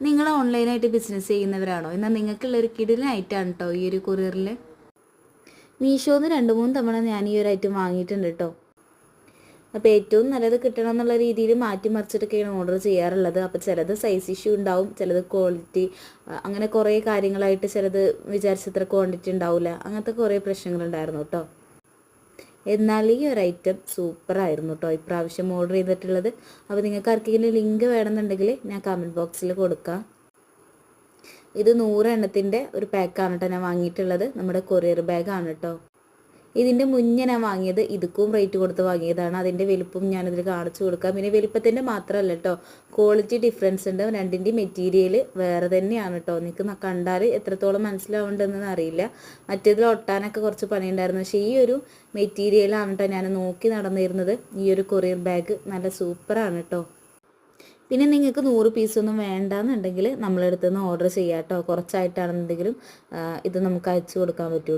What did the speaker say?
നിങ്ങൾ ഓൺലൈനായിട്ട് ബിസിനസ് ചെയ്യുന്നവരാണോ? എന്നാൽ നിങ്ങൾക്കുള്ളൊരു കിടിലനായിട്ടാണ് കേട്ടോ ഈ ഒരു കൊറിയറിൽ മീഷോന്ന് രണ്ട് മൂന്ന് തവണ ഞാൻ ഈ ഒരു ഐറ്റം വാങ്ങിയിട്ടുണ്ട് കേട്ടോ അപ്പോൾ ഏറ്റവും നല്ലത് കിട്ടണം എന്നുള്ള രീതിയിൽ മാറ്റി മറിച്ചിട്ടൊക്കെയാണ് ഓർഡർ ചെയ്യാറുള്ളത്. അപ്പോൾ ചിലത് സൈസ് ഇഷ്യൂ ഉണ്ടാവും ചിലത് ക്വാളിറ്റി അങ്ങനെ കുറേ കാര്യങ്ങളായിട്ട് ചിലത് വിചാരിച്ചത്ര ക്വാണ്ടിറ്റി ഉണ്ടാവില്ല അങ്ങനത്തെ കുറേ പ്രശ്നങ്ങളുണ്ടായിരുന്നു കേട്ടോ എന്നാൽ ഈ ഒരു ഐറ്റം സൂപ്പറായിരുന്നു കേട്ടോ ഇപ്രാവശ്യം ഓർഡർ ചെയ്തിട്ടുള്ളത്. അപ്പോൾ നിങ്ങൾക്ക് ആർക്കെങ്കിലും ലിങ്ക് വേണമെന്നുണ്ടെങ്കിൽ ഞാൻ കമന്റ് ബോക്സിൽ കൊടുക്കാം. ഇത് നൂറ് എണ്ണത്തിന്റെ ഒരു പാക്കാണ് കേട്ടോ ഞാൻ വാങ്ങിയിട്ടുള്ളത്. നമ്മുടെ കൊറിയർ ബാഗാണ് കേട്ടോ ഇതിന്റെ മുന്നേ ഞാൻ വാങ്ങിയത് ഇതുക്കും റേറ്റ് കൊടുത്ത് വാങ്ങിയതാണ്. അതിന്റെ വലുപ്പം ഞാനിതിൽ കാണിച്ചു കൊടുക്കാം. പിന്നെ വലുപ്പത്തിന്റെ മാത്രമല്ല കേട്ടോ ക്വാളിറ്റി ഡിഫറൻസ് ഉണ്ട്. രണ്ടിന്റെ മെറ്റീരിയൽ വേറെ തന്നെയാണ് കേട്ടോ നിങ്ങൾക്ക് കണ്ടാൽ എത്രത്തോളം മനസ്സിലാവുന്നുണ്ടെന്ന് അറിയില്ല. മറ്റേതിൽ ഒട്ടാനൊക്കെ കുറച്ച് പണിയുണ്ടായിരുന്നു. പക്ഷേ ഈ ഒരു മെറ്റീരിയലാണ് കേട്ടോ ഞാൻ നോക്കി നടന്നിരുന്നത്. ഈ ഒരു കൊറിയർ ബാഗ് നല്ല സൂപ്പറാണ് കേട്ടോ പിന്നെ നിങ്ങൾക്ക് നൂറ് പീസൊന്നും വേണ്ടാന്നുണ്ടെങ്കിൽ നമ്മളടുത്ത് നിന്ന് ഓർഡർ ചെയ്യാം കേട്ടോ കുറച്ചായിട്ടാണെന്നുണ്ടെങ്കിലും ഇത് നമുക്ക് അയച്ചു കൊടുക്കാൻ പറ്റും